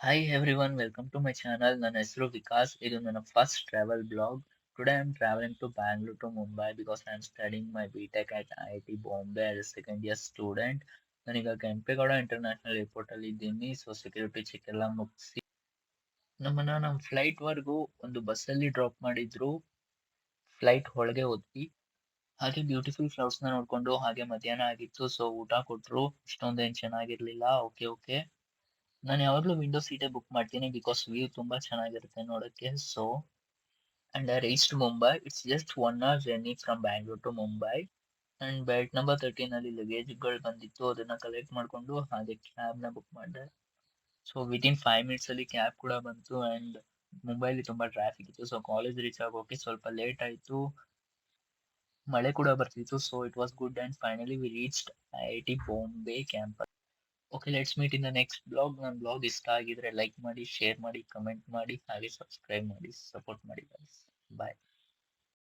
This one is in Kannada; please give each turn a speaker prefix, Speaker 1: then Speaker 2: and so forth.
Speaker 1: Hi everyone welcome to my channel ನನ್ನ ಹೆಸರು ವಿಕಾಸ್ ಇದು ನನ್ನ first travel blog today I am travelling to Bangalore to Mumbai because I am studying my B Tech at I T Bombay as second year student ನಾನೀಗ ಕೆಂಪೇಗೌಡ ಇಂಟರ್ನ್ಯಾಷನಲ್ ಏರ್ಪೋರ್ಟ್ ಅಲ್ಲಿ ಇದ್ದೀನಿ. ಸೊ ಸೆಕ್ಯೂರಿಟಿ ಚೆಕ್ ಎಲ್ಲ ಮುಗಿಸಿ. ನಮ್ಮನ್ನ ನಮ್ಮ ಫ್ಲೈಟ್ ವರೆಗೂ ಒಂದು ಬಸ್ಸಲ್ಲಿ ಡ್ರಾಪ್ ಮಾಡಿದ್ರು. ಫ್ಲೈಟ್ ಒಳಗೆ ಹೋದ್ವಿ. ಹಾಗೆ ಬ್ಯೂಟಿಫುಲ್ ಫ್ಲವರ್ಸ್ ನೋಡಿಕೊಂಡು ಹಾಗೆ ಮಧ್ಯಾಹ್ನ ಆಗಿತ್ತು. ಸೊ ಊಟ ಕೊಟ್ಟರು ಇಷ್ಟೊಂದು ಏನ್ ಚೆನ್ನಾಗಿರ್ಲಿಲ್ಲ. ಓಕೆ ಓಕೆ ನಾನು ಯಾವಾಗಲೂ ವಿಂಡೋ ಸೀಟೇ ಬುಕ್ ಮಾಡ್ತೀನಿ ಬಿಕಾಸ್ ವ್ಯೂ ತುಂಬಾ ಚೆನ್ನಾಗಿರುತ್ತೆ ನೋಡಕ್ಕೆ so and I reached Mumbai it's just one hour journey from Bangalore to Mumbai and belt number thirteen ಅಲ್ಲಿ ಲಗೇಜ್ಗಳು ಬಂದಿತ್ತು ಅದನ್ನ ಕಲೆಕ್ಟ್ ಮಾಡ್ಕೊಂಡು ಹಾಗೆ ಕ್ಯಾಬ್ ನ ಬುಕ್ ಮಾಡಿದೆ ಸೊ ವಿತಿನ್ ಫೈವ್ ಮಿನಿಟ್ಸ್ ಅಲ್ಲಿ ಕ್ಯಾಬ್ ಕೂಡ ಬಂತು ಅಂಡ್ ಮುಂಬೈಲಿ ತುಂಬಾ ಟ್ರಾಫಿಕ್ ಇತ್ತು ಸೊ ಕಾಲೇಜ್ ರೀಚ್ ಆಗೋಕೆ ಸ್ವಲ್ಪ ಲೇಟ್ ಆಯ್ತು ಮಳೆ ಕೂಡ ಬರ್ತಿತ್ತು so it was good and finally we reached I I T Bombay campus okay let's meet in the next blog ನನ್ನ ಬ್ಲಾಗ್ ಇಷ್ಟ ಆಗಿದ್ರೆ ಲೈಕ್ ಮಾಡಿ ಶೇರ್ ಮಾಡಿ ಕಮೆಂಟ್ ಮಾಡಿ, ಹಾಗೆ ಸಬ್ಸ್ಕ್ರೈಬ್ ಮಾಡಿ ಸಪೋರ್ಟ್ ಮಾಡಿ guys.